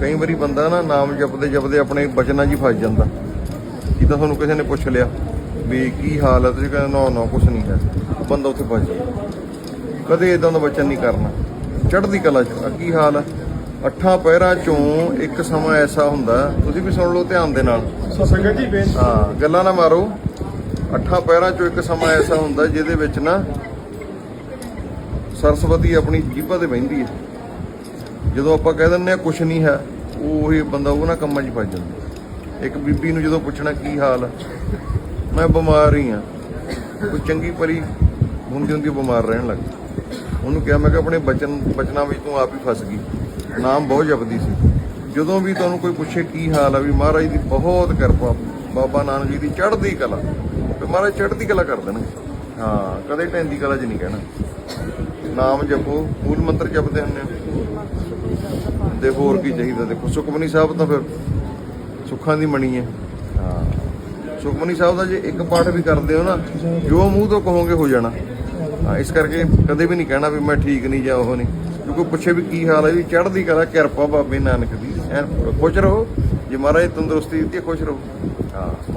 ਕਈ ਵਾਰੀ ਬੰਦਾ ਨਾ ਨਾਮ ਜਪਦੇ ਜਪਦੇ ਆਪਣੇ ਬਚਨਾਂ 'ਚ ਹੀ ਫਸ ਜਾਂਦਾ। ਜਿੱਦਾਂ ਤੁਹਾਨੂੰ ਕਿਸੇ ਨੇ ਪੁੱਛ ਲਿਆ ਵੀ ਕੀ ਹਾਲ ਹੈ ਤੁਸੀਂ ਕਹਿੰਦੇ ਨਾ ਨਾ ਕੁਛ ਨਹੀਂ ਹੈ। ਬੰਦਾ ਉੱਥੇ ਫਸ ਜਾਂਦਾ। ਕਦੇ ਇਦਾਂ ਦਾ ਬਚਨ ਨਹੀਂ ਕਰਨਾ। ਚੜ੍ਹਦੀ ਕਲਾ 'ਚ। ਕੀ ਹਾਲ ਹੈ? ਅੱਠਾਂ ਪਹਿਰਾਂ ਚੋਂ ਇੱਕ ਸਮਾਂ ਐਸਾ ਹੁੰਦਾ ਤੁਸੀਂ ਵੀ ਸੁਣ ਲਓ ਧਿਆਨ ਦੇ ਨਾਲ। ਸੰਗਤ ਜੀ ਬੇਨਤੀ ਹਾਂ ਗੱਲਾਂ ਨਾ ਮਾਰੋ। ਅੱਠਾਂ ਪਹਿਰਾਂ ਚੋਂ ਇੱਕ ਸਮਾਂ ਐਸਾ ਹੁੰਦਾ ਜਿਹਦੇ ਵਿੱਚ ਨਾ ਸਰਸਵਤੀ ਆਪਣੀ ਜੀਭਾਂ ਤੇ ਬਹਿੰਦੀ ਹੈ। ਜਦੋਂ ਆਪਾਂ ਕਹਿ ਦਿੰਦੇ ਆ ਕੁਛ ਨਹੀਂ ਹੈ, ਉਹ ਉਹੀ ਬੰਦਾ ਉਹਨਾਂ ਕੰਮਾਂ 'ਚ ਫਸ ਜਾਂਦਾ। ਇੱਕ ਬੀਬੀ ਨੂੰ ਜਦੋਂ ਪੁੱਛਣਾ ਕੀ ਹਾਲ ਆ, ਮੈਂ ਬਿਮਾਰ ਹੀ ਆ ਕੋਈ ਚੰਗੀ ਪਰੀ ਹੁੰਦੀ ਹੁੰਦੀ ਬਿਮਾਰ ਰਹਿਣ ਲੱਗ ਗਈ। ਉਹਨੂੰ ਕਿਹਾ, ਮੈਂ ਕਿ ਆਪਣੇ ਬਚਨ, ਬਚਨਾਂ ਵਿੱਚ ਤੂੰ ਆਪ ਹੀ ਫਸ ਗਈ। ਨਾਮ ਬਹੁਤ ਜਪਦੀ ਸੀ। ਜਦੋਂ ਵੀ ਤੁਹਾਨੂੰ ਕੋਈ ਪੁੱਛੇ ਕੀ ਹਾਲ ਆ, ਵੀ ਮਹਾਰਾਜ ਦੀ ਬਹੁਤ ਕਿਰਪਾ, ਬਾਬਾ ਨਾਨਕ ਜੀ ਦੀ ਚੜ੍ਹਦੀ ਕਲਾ, ਤੇ ਮਹਾਰਾਜ ਚੜ੍ਹਦੀ ਕਲਾ ਕਰ ਦੇਣਗੇ। ਹਾਂ, ਕਦੇ ਢੈਂਦੀ ਕਲਾ 'ਚ ਨਹੀਂ ਕਹਿਣਾ। ਨਾਮ ਜਪੋ ਮੂਲ ਮੰਤਰ ਜਪਦੇ ਹੁੰਦੇ ਆ। ਹੋਰ ਕੀ ਚਾਹੀਦਾ ਦੇਖੋ। ਸੁਖਮਨੀ ਸਾਹਿਬ ਤਾਂ ਫਿਰ ਸੁੱਖਾਂ ਦੀ ਮਣੀ ਹੈ। ਹਾਂ। ਸੁਖਮਨੀ ਸਾਹਿਬ ਦਾ ਜੇ ਇੱਕ ਪਾਠ ਵੀ ਕਰਦੇ ਹੋ ਨਾ ਜੋ ਮੂੰਹ ਤੋਂ ਕਹੋਗੇ ਹੋ ਜਾਣਾ। ਹਾਂ ਇਸ ਕਰਕੇ ਕਦੇ ਵੀ ਨਹੀਂ ਕਹਿਣਾ ਵੀ ਮੈਂ ਠੀਕ ਨਹੀਂ ਜਾਂ ਉਹ ਨਹੀਂ। ਜੇ ਕੋਈ ਪੁੱਛੇ ਵੀ ਕੀ ਹਾਲ ਹੈ ਵੀ ਚੜ੍ਹਦੀ ਕਲਾ ਕਿਰਪਾ ਬਾਬੇ ਨਾਨਕ ਦੀ। ਐਨ ਖੁਸ਼ ਰਹੋ ਜੇ ਮਹਾਰਾਜ ਤੰਦਰੁਸਤੀ ਦਿੱਤੀ ਖੁਸ਼ ਰਹੋ। ਹਾਂ